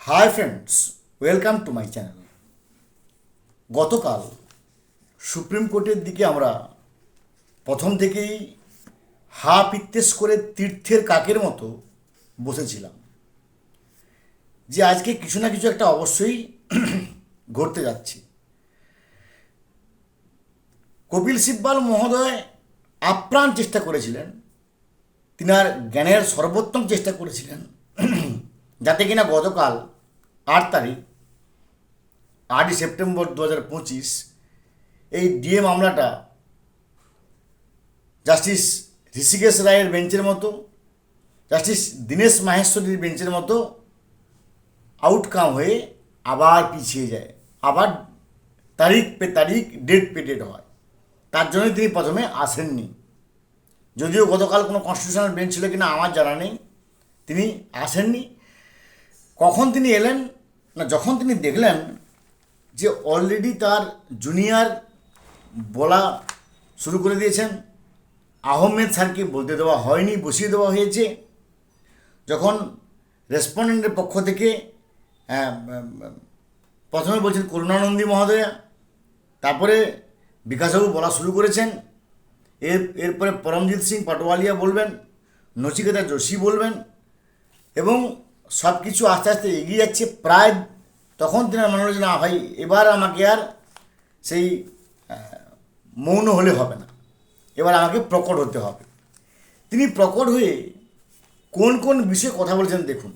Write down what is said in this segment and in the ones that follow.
Hi friends welcome to my channel গতকাল supreme কোর্টের দিকে আমরা প্রথম থেকেই হা পিত্তেস করে তীর্থের কাকের মতো বসেছিলাম, যে আজকে কিছু না কিছু একটা অবশ্যই ঘটতে যাচ্ছে। কপিল সিব্বাল মহোদয় আপ্রাণ চেষ্টা করেছিলেন, তিনার জ্ঞানের সর্বোত্তম চেষ্টা করেছিলেন যাতে কিনা গতকাল আট তারিখ, আটই সেপ্টেম্বর দু হাজার পঁচিশ এই ডিএ মামলাটা জাস্টিস ঋষিকেশ রায়ের বেঞ্চের মতো, জাস্টিস দীনেশ মাহেশ্বরীর বেঞ্চের মতো আউটকাম হয়ে আবার পিছিয়ে যায়। আবার তারিখ পে তারিখ ডেট পে ডেট হয়। তার জন্যই তিনি প্রথমে আসেননি। যদিও গতকাল কোনো কনস্টিটিউশনাল বেঞ্চ ছিল কিনা আমার জানা নেই। তিনি আসেননি। কখন তিনি এলেন না যখন তিনি দেখলেন যে অলরেডি তার জুনিয়র বলা শুরু করে দিয়েছেন, আহমেদ স্যারকে বলতে দেওয়া হয়নি, বসিয়ে দেওয়া হয়েছে। যখন রেসপন্ডেন্টের পক্ষ থেকে প্রথমে বলছেন করুণানন্দী মহোদয়া, তারপরে বিকাশবাবু বলা শুরু করেছেন। এর, এরপরে পরমজিৎ সিং পাটোয়ালিয়া বলবেন, নচিকেতা যোশী বলবেন এবং সব কিছু আস্তে আস্তে এগিয়ে যাচ্ছে। প্রায় তখন তিনি মনে হচ্ছে না ভাই, এবার আমাকে আর সেই মৌন হলে হবে না। এবার আমাকে প্রকট হতে হবে। তিনি প্রকট হয়ে কোন কোন বিষয়ে কথা বলেছেন দেখুন।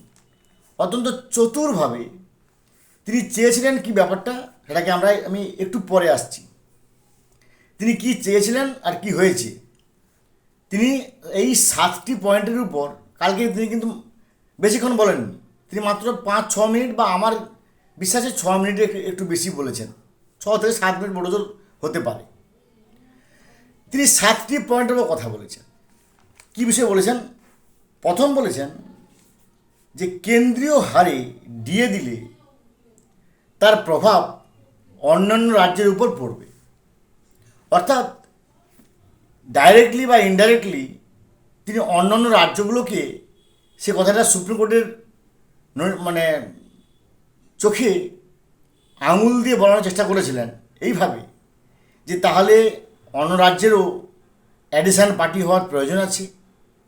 অত্যন্ত চতুরভাবে তিনি চেয়েছিলেন কি ব্যাপারটা, সেটাকে আমরা, আমি একটু পরে আসছি। তিনি কি চেয়েছিলেন আর কি হয়েছে? তিনি এই সাতটি পয়েন্টের উপর, কালকে তিনি কিন্তু বেশিক্ষণ বলেননি তিনি মাত্র পাঁচ, ছ মিনিট বা আমার বিশ্বাসে ছ মিনিটে একটু- বেশি বলেছেন। ছ থেকে সাত মিনিট বড় জোর হতে পারে। তিনি সাতটি পয়েন্টের উপর কথা বলেছেন। কী বিষয়ে বলেছেন? প্রথম বলেছেন যে কেন্দ্রীয় হারে দিয়ে দিলে তার প্রভাব অন্যান্য রাজ্যের উপর পড়বে। অর্থাৎ ডাইরেক্টলি বা ইনডাইরেক্টলি তিনি অন্যান্য রাজ্যগুলোকে সে কথাটা সুপ্রিম কোর্টের মানে চোখে আঙুল দিয়ে বলানোর চেষ্টা করেছিলেন এইভাবে, যে তাহলে অন্য রাজ্যেরও অ্যাডিশান পার্টি হওয়ার প্রয়োজন আছে,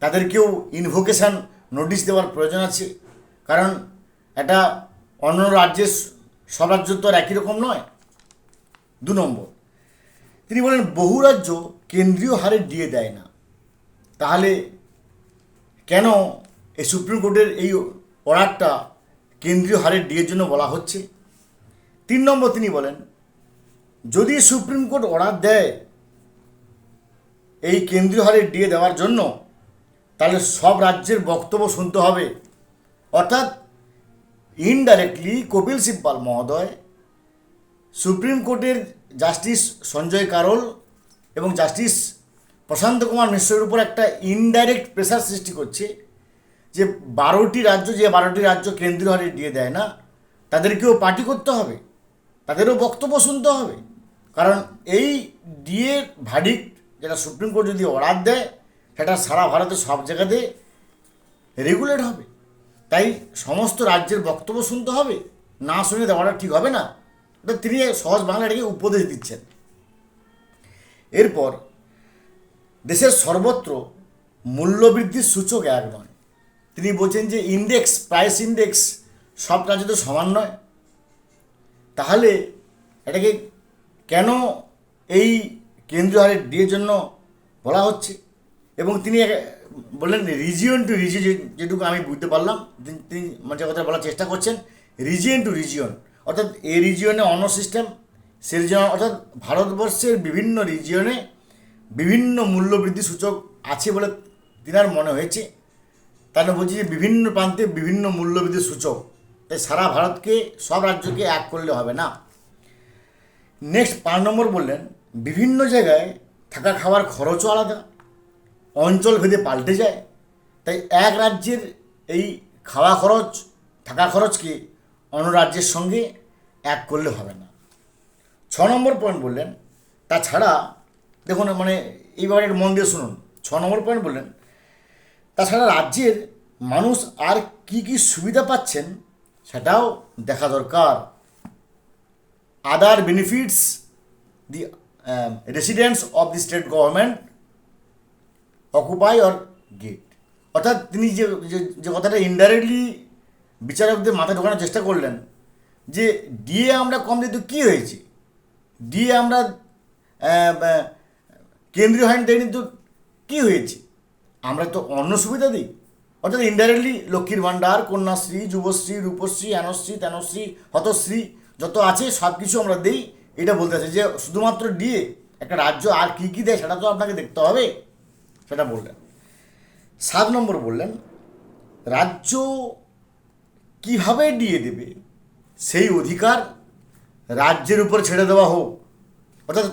তাদেরকেও ইনভোকেশান নোটিশ দেওয়ার প্রয়োজন আছে, কারণ এটা অন্য রাজ্যের সব রাজ্য তো আর একই রকম নয়, দু নম্বর। তিনি বলেন, বহু রাজ্য কেন্দ্রীয় হারে দিয়ে দেয় না, তাহলে কেন এই সুপ্রিম কোর্টের এই অর্ডারটা কেন্দ্রীয় হারের ডিএর জন্য বলা হচ্ছে। তিন নম্বর তিনি বলেন, যদি সুপ্রিম কোর্ট অর্ডার দেয় এই কেন্দ্রীয় হারে ডিএ দেওয়ার জন্য, তাহলে সব রাজ্যের বক্তব্য শুনতে হবে। অর্থাৎ ইনডাইরেক্টলি কপিল সিব্বাল মহোদয় সুপ্রিম কোর্টের জাস্টিস সঞ্জয় কারোল এবং জাস্টিস প্রশান্ত কুমার মিশ্রের উপর একটা ইনডাইরেক্ট প্রেসার সৃষ্টি করছে। যে বারোটি রাজ্য, যে বারোটি রাজ্য কেন্দ্রীয় হারে দিয়ে দেয় না, তাদেরকেও পার্টি করতে হবে, তাদেরও বক্তব্য শুনতে হবে। কারণ এই ডিএ ভার্ডিক্ট যেটা সুপ্রিম কোর্ট যদি অর্ডার দেয়, সেটা সারা ভারতে সব জায়গাতে রেগুলেট হবে। তাই সমস্ত রাজ্যের বক্তব্য শুনতে হবে, না শুনে দেওয়াটা ঠিক হবে না। এটা তিনি সহজ বাংলাটাকে উপদেশ দিচ্ছেন। এরপর দেশের সর্বত্র মূল্যবৃদ্ধির সূচক এক নয়। তিনি বলছেন যে ইন্ডেক্স প্রাইস ইন্ডেক্স সব রাজ্যে তো সমান নয়। তাহলে এটাকে কেন এই কেন্দ্রীয় হারে ডিএর জন্য বলা হচ্ছে? এবং তিনি বললেন রিজিয়ন টু রিজিয়ন যেটুকু আমি বুঝতে পারলাম, তিনি- মানে যে কথা বলার চেষ্টা করছেন রিজিয়ন টু রিজিয়ন অর্থাৎ এই রিজিয়নে অন্য সিস্টেম সে রিজিয়ন অর্থাৎ ভারতবর্ষের বিভিন্ন রিজিয়নে বিভিন্ন মূল্যবৃদ্ধি সূচক আছে বলে তিনার মনে হয়েছে। তাহলে বলছি যে বিভিন্ন প্রান্তে বিভিন্ন মূল্যবৃদ্ধির সূচক। তাই সারা ভারতকে, সব রাজ্যকে এক করলে হবে না। নেক্সট পাঁচ নম্বর বললেন, বিভিন্ন জায়গায় থাকা খাওয়ার খরচও আলাদা, অঞ্চল ভেদে পাল্টে যায়। তাই এক রাজ্যের এই খাওয়া খরচ, থাকা খরচকে অন্য রাজ্যের সঙ্গে এক করলে হবে না। ছ নম্বর পয়েন্ট বললেন, তাছাড়া দেখুন মানে এই ব্যাপারে মন দিয়ে শুনুন। ছ নম্বর পয়েন্ট বললেন তাছাড়া রাজ্যের মানুষ আর কি কি সুবিধা পাচ্ছেন সেটাও দেখা দরকার। Other benefits the residents of the state government occupy or get অর্থাৎ তিনি যে যে- কথাটা ইনডাইরেক্টলি বিচারকদের মাথায় ঢোকানোর চেষ্টা করলেন যে ডিএ আমরা কম দিতে কী হয়েছে? ডিএ আমরা আহ, আহ, কেন্দ্রীয় আইন দেয়নি তো কী হয়েছে? আমরা তো অন্য সুবিধা দিই। অর্থাৎ ইনডাইরেক্টলি লক্ষ্মীর ভাণ্ডার, কন্যাশ্রী, যুবশ্রী, রূপশ্রী অ্যানশ্রী তেনশ্রী, হতশ্রী, যত আছে সব কিছু আমরা দিই। এটা বলতে আছে যে শুধুমাত্র ডিএ একটা রাজ্য আর কী কী দেয় সেটা তো আপনাকে দেখতে হবে। সেটা বললেন। সাত নম্বর বললেন, রাজ্য কীভাবে ডিএ দেবে? সেই অধিকার রাজ্যের উপর ছেড়ে দেওয়া হোক। অর্থাৎ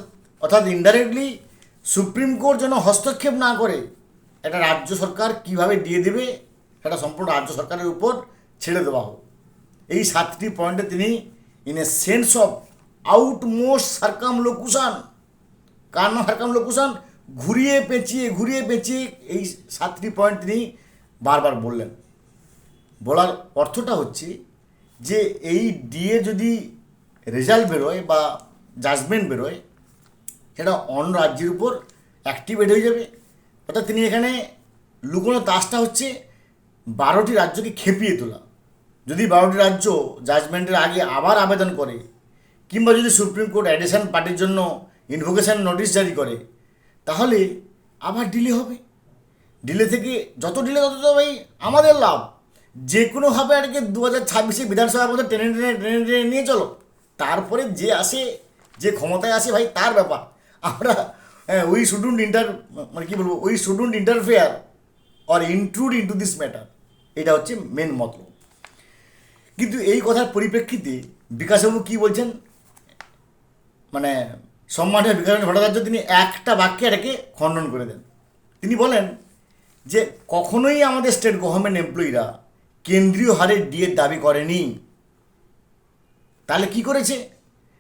অর্থাৎ ইনডাইরেক্টলি সুপ্রিম কোর্ট যেন হস্তক্ষেপ না করে একটা রাজ্য সরকার কীভাবে দিয়ে দেবে, সেটা সম্পূর্ণ রাজ্য সরকারের উপর ছেড়ে দেওয়া হোক। এই সাতটি পয়েন্টে তিনি in a sense of outmost circumlocution কার নাম হারকাম লোকুশন ঘুরিয়ে পেঁচিয়ে ঘুরিয়ে পেঁচিয়ে এই সাতটি পয়েন্ট তিনি বারবার বললেন। বলার অর্থটা হচ্ছে যে এই ডিএ যদি রেজাল্ট বেরোয় বা জাজমেন্ট বেরোয়, সেটা অন্য রাজ্যের উপর অ্যাক্টিভেট হয়ে যাবে। অর্থাৎ তিনি এখানে লুকোনো তাসটা হচ্ছে বারোটি রাজ্যকে খেপিয়ে তোলা। যদি বারোটি রাজ্য জাজমেন্টের আগে আবার আবেদন করে, কিংবা যদি সুপ্রিম কোর্ট অ্যাডিশন পার্টির জন্য ইনভোকেশন নোটিশ জারি করে, তাহলে আবার ডিলে হবে। ডিলে থেকে যত ডিলে তত তো ভাই আমাদের লাভ। যে কোনোভাবে আর কি দু হাজার ছাব্বিশে বিধানসভার মধ্যে টেনে টেনে টেনে টেনে নিয়ে চলো। তারপরে যে আসে, যে ক্ষমতায় আসে ভাই, তার ব্যাপার। আমরা উই শুডুন্ট ইন্টার মানে কী বলব we shouldn't interfere or include into this matter এটা হচ্ছে মেন মতলব। কিন্তু এই কথার পরিপ্রেক্ষিতে বিকাশবাবু কী বলছেন? মানে সম্মানীয় বিকাশরঞ্জন ভট্টাচার্য তিনি একটা বাক্যে এটাকে খণ্ডন করে দেন। তিনি বলেন যে, কখনোই আমাদের স্টেট গভর্নমেন্ট এমপ্লয়িরা কেন্দ্রীয় হারে ডিএর দাবি করেনি। তাহলে কি করেছে?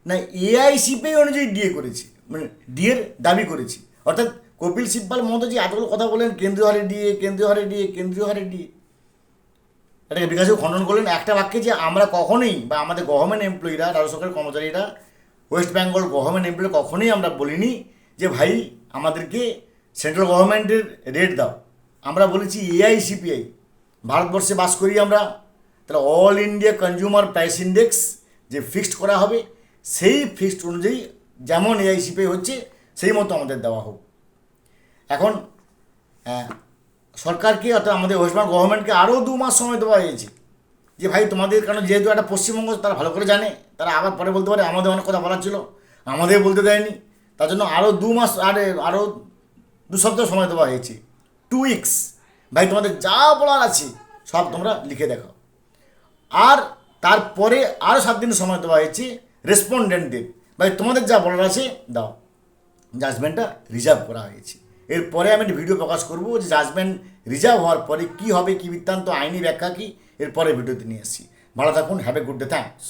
না এআইসিপি অনুযায়ী ডিএ করেছে। মানে ডিএর দাবি করেছি। অর্থাৎ কপিল সিব্বাল মমতাজি এতগুলো কথা বলেন, কেন্দ্রীয় হারে ডিএ কেন্দ্রীয় হারে ডিএ কেন্দ্রীয় হারে ডিএ এটাকে বিকাশও খণ্ডন করলেন? একটা বাক্যে যে আমরা কখনোই বা আমাদের গভর্নমেন্ট এমপ্লয়িরা রাজ্য সরকারের কর্মচারীরা ওয়েস্ট বেঙ্গল গভর্নমেন্ট এমপ্লয়ি কখনোই আমরা বলিনি যে, ভাই, আমাদেরকে সেন্ট্রাল গভর্নমেন্টের রেট দাও। আমরা বলেছি এআইসিপিআই ভারতবর্ষে বাস করি আমরা। তাহলে all India consumer price index যে ফিক্সড করা হবে, সেই ফিক্সড অনুযায়ী যেমন এআইসিপিআই হচ্ছে সেই মতো আমাদের দেওয়া হোক। এখন হ্যাঁ, সরকারকে অর্থাৎ আমাদের ওয়েস্টবেঙ্গল গভর্নমেন্টকে আরও দু মাস সময় দেওয়া হয়েছে। যে ভাই তোমাদের কারণ যেহেতু একটা পশ্চিমবঙ্গ তারা ভালো করে জানে তারা আবার পরে বলতে পারে আমাদের অনেক কথা বলার ছিল আমাদের বলতে দেয়নি। তার জন্য আরও দু মাস আরে আরও দু সপ্তাহ সময় দেওয়া হয়েছে। টু উইকস ভাই তোমাদের যা বলার আছে সব তোমরা লিখে দেখো আর তারপরে আরও সাত দিন সময় দেওয়া হয়েছে রেসপন্ডেন্টদের ভাই, তোমাদের যা বলার আছে, দাও। জাজমেন্টটা রিজার্ভ করা হয়েছে এরপরে আমি একটা ভিডিও প্রকাশ করব যে জাজমেন্ট রিজার্ভ হওয়ার পরে কী হবে, কী বৃত্তান্ত, আইনি ব্যাখ্যা কী, এরপরে ভিডিওতে নিয়ে এসেছি ভালো থাকুন have a good day thanks